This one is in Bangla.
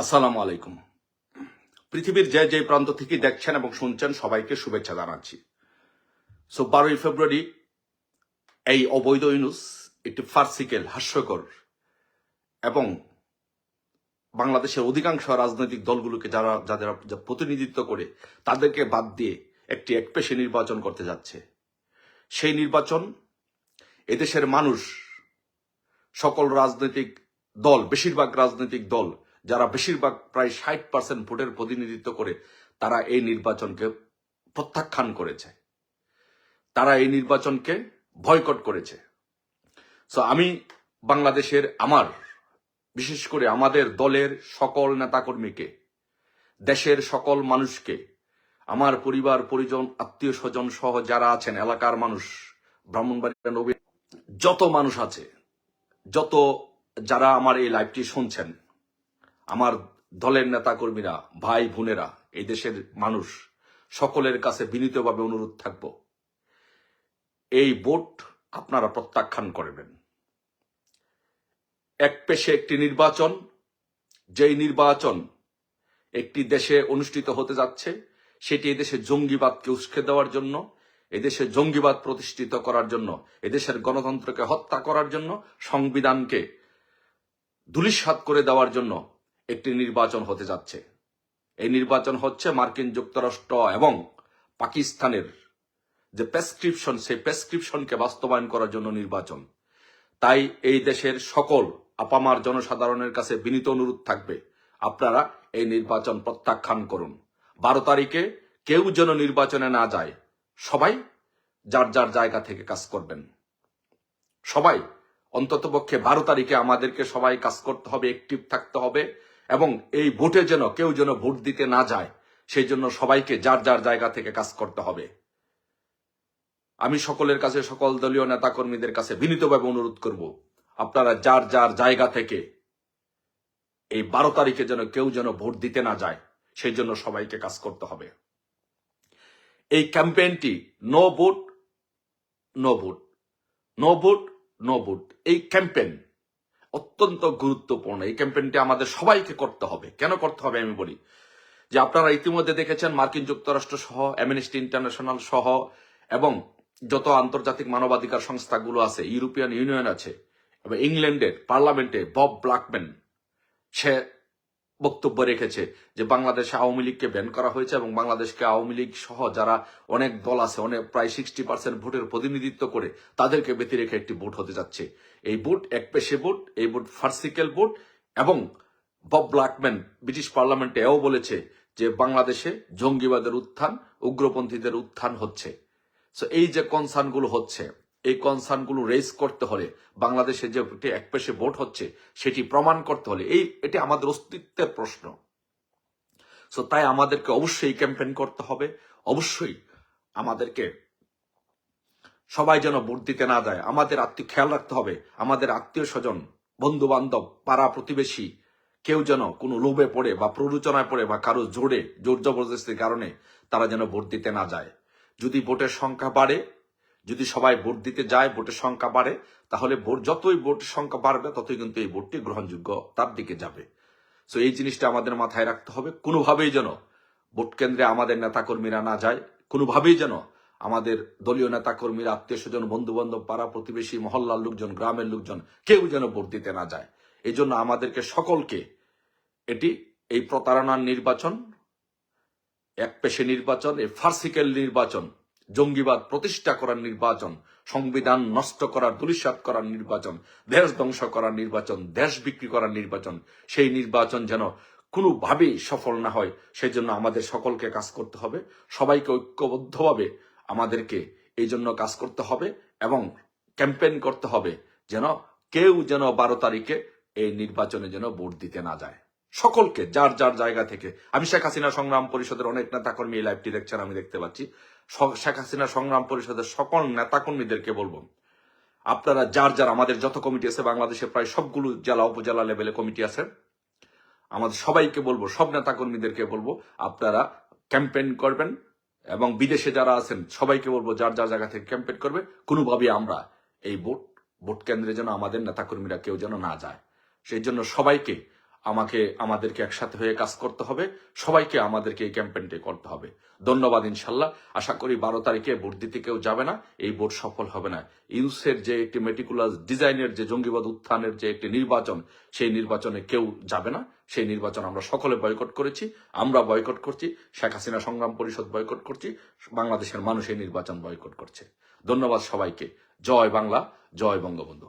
আসসালামু আলাইকুম। পৃথিবীর যে যে প্রান্ত থেকে দেখছেন এবং শুনছেন, সবাইকে শুভেচ্ছা জানাচ্ছি। সো বারোই ফেব্রুয়ারি, এই অবৈধ ইউনুস একটি ফার্সিকেল হাস্যকর এবং বাংলাদেশের অধিকাংশ রাজনৈতিক দলগুলোকে যারা, যাদের প্রতিনিধিত্ব করে, তাদেরকে বাদ দিয়ে একটি একপেশে নির্বাচন করতে যাচ্ছে। সেই নির্বাচন এদেশের মানুষ, সকল রাজনৈতিক দল, বেশিরভাগ রাজনৈতিক দল যারা বেশিরভাগ প্রায় ষাট পার্সেন্ট ভোটের প্রতিনিধিত্ব করে, তারা এই নির্বাচনকে প্রত্যাখ্যান করেছে। তারা এই নির্বাচনকে ভয়কট করেছে। সো আমি বাংলাদেশের আমার, বিশেষ করে আমাদের দলের সকল নেতাকর্মীকে, দেশের সকল মানুষকে, আমার পরিবার, পরিজন, আত্মীয় স্বজন সহ যারা আছেন, এলাকার মানুষ ব্রাহ্মণবাড়িয়া নবী যত মানুষ আছে, যত যারা আমার এই লাইভটি শুনছেন আমার দলের নেতাকর্মীরা, ভাই বোনেরা, এই দেশের মানুষ, সকলের কাছে বিনীতভাবে অনুরোধ থাকব। এই ভোট আপনারা প্রত্যাখ্যান করবেন। এক পেশে একটি নির্বাচন, যেই নির্বাচন একটি দেশে অনুষ্ঠিত হতে যাচ্ছে, সেটি এদেশে জঙ্গিবাদকে উস্কে দেওয়ার জন্য এদেশে জঙ্গিবাদ প্রতিষ্ঠিত করার জন্য এদেশের গণতন্ত্রকে হত্যা করার জন্য, সংবিধানকে ধুলিস্বাত করে দেওয়ার জন্য একটি নির্বাচন হতে যাচ্ছে। এই নির্বাচন হচ্ছে মার্কিন যুক্তরাষ্ট্র এবং পাকিস্তানের যে প্রেসক্রিপশন, সেই প্রেসক্রিপশনকে বাস্তবায়ন করার জন্য নির্বাচন। তাই এই দেশের সকল আপামার জনসাধারণের কাছে বিনীত অনুরোধ থাকবে, আপনারা এই নির্বাচন প্রত্যাখ্যান করুন। বারো তারিখে কেউ যেন নির্বাচনে না যায়, সবাই যার যার জায়গা থেকে কাজ করবেন। সবাই, অন্ততপক্ষে বারো তারিখে আমাদেরকে সবাই কাজ করতে হবে অ্যাক্টিভ থাকতে হবে। এবং এই ভোটে যেন কেউ যেন ভোট দিতে না যায়, সেই জন্য সবাইকে যার যার জায়গা থেকে কাজ করতে হবে। আমি সকলের কাছে, সকল দলীয় নেতাকর্মীদের কাছে বিনীতভাবে অনুরোধ করব, আপনারা যার যার জায়গা থেকে এই বারো তারিখে যেন কেউ যেন ভোট দিতে না যায়, সেই জন্য সবাইকে কাজ করতে হবে। এই ক্যাম্পেইনটি no vote no vote no vote no vote, এই ক্যাম্পেইন অত্যন্ত গুরুত্বপূর্ণ। এই ক্যাম্পেইনটি আমাদের সবাইকে করতে হবে। কেন করতে হবে আমি বলি? যে আপনারা ইতিমধ্যে দেখেছেন মার্কিন যুক্তরাষ্ট্র সহ অ্যামনেস্টি ইন্টারন্যাশনাল সহ, এবং যত আন্তর্জাতিক মানবাধিকার সংস্থাগুলো আছে ইউরোপিয়ান ইউনিয়ন আছে, এবং ইংল্যান্ডের পার্লামেন্টে বব ব্ল্যাকম্যান, সে বক্তব্য রেখেছে যে বাংলাদেশে আওয়ামী লীগকে ব্যান করা হয়েছে এবং বাংলাদেশকে আওয়ামী লীগ সহ যারা অনেক দল আছে, অনেক প্রায় সিক্সটি পার্সেন্ট ভোটের প্রতিনিধিত্ব করে তাদেরকে ব্যতি রেখে একটি ভোট হতে যাচ্ছে। এই ভোট এক পেশে ভোট, এই ভোট ফার্সিক্যাল ভোট এবং বব ব্ল্যাকম্যান ব্রিটিশ পার্লামেন্টে এও বলেছে যে বাংলাদেশে জঙ্গিবাদের উত্থান, উগ্রপন্থীদের উত্থান হচ্ছে। সো এই যে কনসার্নগুলো হচ্ছে এই কনসার্নগুলো রেজ করতে হলে, বাংলাদেশে যে একটি এক পেশে ভোট হচ্ছে, সেটি প্রমাণ করতে হলে, এই এটি আমাদের অস্তিত্বের প্রশ্ন। সো তাই আমাদেরকে অবশ্যই ক্যাম্পেইন করতে হবে। অবশ্যই আমাদেরকে সবাই যেন ভোট দিতে না যায়। আমাদের আত্মীয় খেয়াল রাখতে হবে। আমাদের আত্মীয় স্বজন বন্ধু বান্ধব পাড়া প্রতিবেশী, কেউ যেন কোনো লোভে পড়ে বা প্ররোচনায় পড়ে বা কারও জোরে, জোর জবরদস্তির কারণে তারা যেন ভোট দিতে না যায়। যদি ভোটের সংখ্যা বাড়ে যদি সবাই ভোট দিতে যায়, ভোটের সংখ্যা বাড়ে, তাহলে ভোট যতই ভোটের সংখ্যা বাড়বে, ততই কিন্তু এই ভোটটি গ্রহণযোগ্য তার দিকে যাবে। সো এই জিনিসটা আমাদের মাথায় রাখতে হবে। কোনোভাবেই যেন ভোট কেন্দ্রে আমাদের নেতাকর্মীরা না যায়, কোনোভাবেই যেন আমাদের দলীয় নেতাকর্মীরা, আত্মীয় স্বজন বন্ধু বান্ধব পাড়া প্রতিবেশী, মহল্লার লোকজন, গ্রামের লোকজন, কেউ যেন ভোট দিতে না যায়। এই জন্য আমাদেরকে সকলকে এটি, এই প্রতারণার নির্বাচন, এক পেশে নির্বাচন, এই ফার্সিক্যাল নির্বাচন জঙ্গিবাদ প্রতিষ্ঠা করার নির্বাচন, সংবিধান নষ্ট করার দুলিশাত করার নির্বাচন, দেশ ধ্বংস করার নির্বাচন, দেশ বিক্রি করার নির্বাচন, সেই নির্বাচন যেন কোনোভাবেই সফল না হয় সেই জন্য আমাদের সকলকে কাজ করতে হবে। সবাইকে ঐক্যবদ্ধভাবে আমাদেরকে এই জন্য কাজ করতে হবে এবং ক্যাম্পেইন করতে হবে যেন কেউ যেন বারো তারিখে এই নির্বাচনে যেন ভোট দিতে না যায়। সকলকে, যার যার জায়গা থেকে। আমি শেখ হাসিনা সংগ্রাম পরিষদের অনেক নেতাকর্মী এই লাইভটি দেখছেন, আমি দেখতে পাচ্ছি। শেখ হাসিনা সংগ্রাম পরিষদের সকল নেতাকর্মীদেরকে বলব, আপনারা যার যার, আমাদের যত কমিটি আছে, বাংলাদেশে প্রায় সবগুলো জেলা, উপজেলা লেভেলে কমিটি আছে। আমাদের সবাইকে বলব, সব নেতাকর্মীদেরকে বলব, আপনারা ক্যাম্পেইন করবেন এবং বিদেশে যারা আছেন, সবাইকে বলব, যার যার জায়গা থেকে ক্যাম্পেইন করবে, কোনোভাবে আমরা এই ভোট ভোট কেন্দ্রে যেন আমাদের নেতাকর্মীরা কেউ যেন না যায়। সেই জন্য সবাইকে আমাকে, আমাদেরকে একসাথে হয়ে কাজ করতে হবে। সবাইকে আমাদেরকে এই ক্যাম্পেইনটি করতে হবে। ধন্যবাদ ইনশাল্লাহ। আশা করি বারো তারিখে ভোট দিতে কেউ যাবে না। এই ভোট সফল হবে না। ইউসের যে একটি মেটিকুলাস ডিজাইনের যে জঙ্গিবাদ উত্থানের যে একটি নির্বাচন, সেই নির্বাচনে কেউ যাবে না। সেই নির্বাচন আমরা সকলে বয়কট করেছি। আমরা বয়কট করছি। শেখ হাসিনা সংগ্রাম পরিষদ বয়কট করছি। বাংলাদেশের মানুষ এই নির্বাচন বয়কট করছে। ধন্যবাদ সবাইকে। জয় বাংলা, জয় বঙ্গবন্ধু।